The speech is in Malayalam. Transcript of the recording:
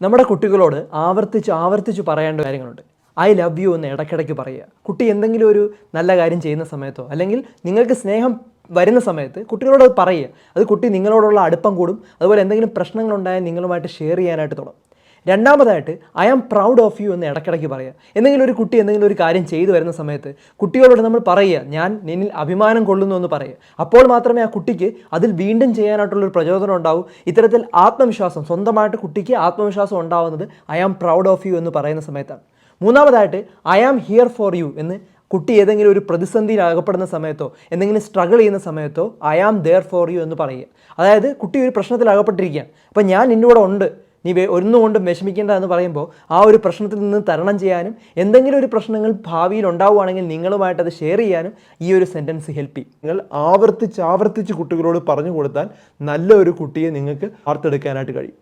നമ്മുടെ കുട്ടികളോട് ആവർത്തിച്ച് ആവർത്തിച്ച് പറയേണ്ട കാര്യങ്ങളുണ്ട്. ഐ ലവ് യു എന്ന് ഇടയ്ക്കിടയ്ക്ക് പറയുക. കുട്ടി എന്തെങ്കിലും ഒരു നല്ല കാര്യം ചെയ്യുന്ന സമയത്തോ അല്ലെങ്കിൽ നിങ്ങൾക്ക് സ്നേഹം വരുന്ന സമയത്ത് കുട്ടികളോട് അത് പറയുക. അത് കുട്ടി നിങ്ങളോടുള്ള അടുപ്പം കൂടും. അതുപോലെ എന്തെങ്കിലും പ്രശ്നങ്ങളുണ്ടായാൽ നിങ്ങളുമായിട്ട് ഷെയർ ചെയ്യാനായിട്ട് തുടങ്ങും. രണ്ടാമതായിട്ട് I am proud of you എന്ന് ഇടയ്ക്കിടയ്ക്ക് പറയുക. എന്തെങ്കിലും ഒരു കുട്ടി എന്തെങ്കിലും ഒരു കാര്യം ചെയ്തു വരുന്ന സമയത്ത് കുട്ടികളോട് നമ്മൾ പറയുക ഞാൻ നിന്നിൽ അഭിമാനം കൊള്ളുന്നു എന്ന് പറയുക. അപ്പോൾ മാത്രമേ ആ കുട്ടിക്ക് അതിൽ വീണ്ടും ചെയ്യാനായിട്ടുള്ളൊരു പ്രചോദനം ഉണ്ടാവൂ. ഇത്തരത്തിൽ ആത്മവിശ്വാസം സ്വന്തമായിട്ട് കുട്ടിക്ക് ആത്മവിശ്വാസം ഉണ്ടാവുന്നത് I am proud of you എന്ന് പറയുന്ന സമയത്താണ്. മൂന്നാമതായിട്ട് I am here for you എന്ന് കുട്ടി ഏതെങ്കിലും ഒരു പ്രതിസന്ധിയിൽ അകപ്പെടുന്ന സമയത്തോ എന്തെങ്കിലും സ്ട്രഗിൾ ചെയ്യുന്ന സമയത്തോ I am there for you എന്ന് പറയുക. അതായത് കുട്ടി ഒരു പ്രശ്നത്തിൽ അകപ്പെട്ടിരിക്കുകയാണ്. അപ്പം ഞാൻ നിന്നോട് ഉണ്ട്. നീ ഒന്നുകൊണ്ടും വിഷമിക്കേണ്ട എന്ന് പറയുമ്പോൾ ആ ഒരു പ്രശ്നത്തിൽ നിന്ന് തരണം ചെയ്യാനും എന്തെങ്കിലും ഒരു പ്രശ്നങ്ങൾ ഭാവിയിൽ ഉണ്ടാവുകയാണെങ്കിൽ നിങ്ങളുമായിട്ട് അത് ഷെയർ ചെയ്യാനും ഈ ഒരു സെന്റൻസ് ഹെൽപ്പ് ചെയ്യും. നിങ്ങൾ ആവർത്തിച്ച് ആവർത്തിച്ച് കുട്ടികളോട് പറഞ്ഞു കൊടുത്താൽ നല്ലൊരു കുട്ടിയെ നിങ്ങൾക്ക് വാർത്തെടുക്കാനായിട്ട് കഴിയും.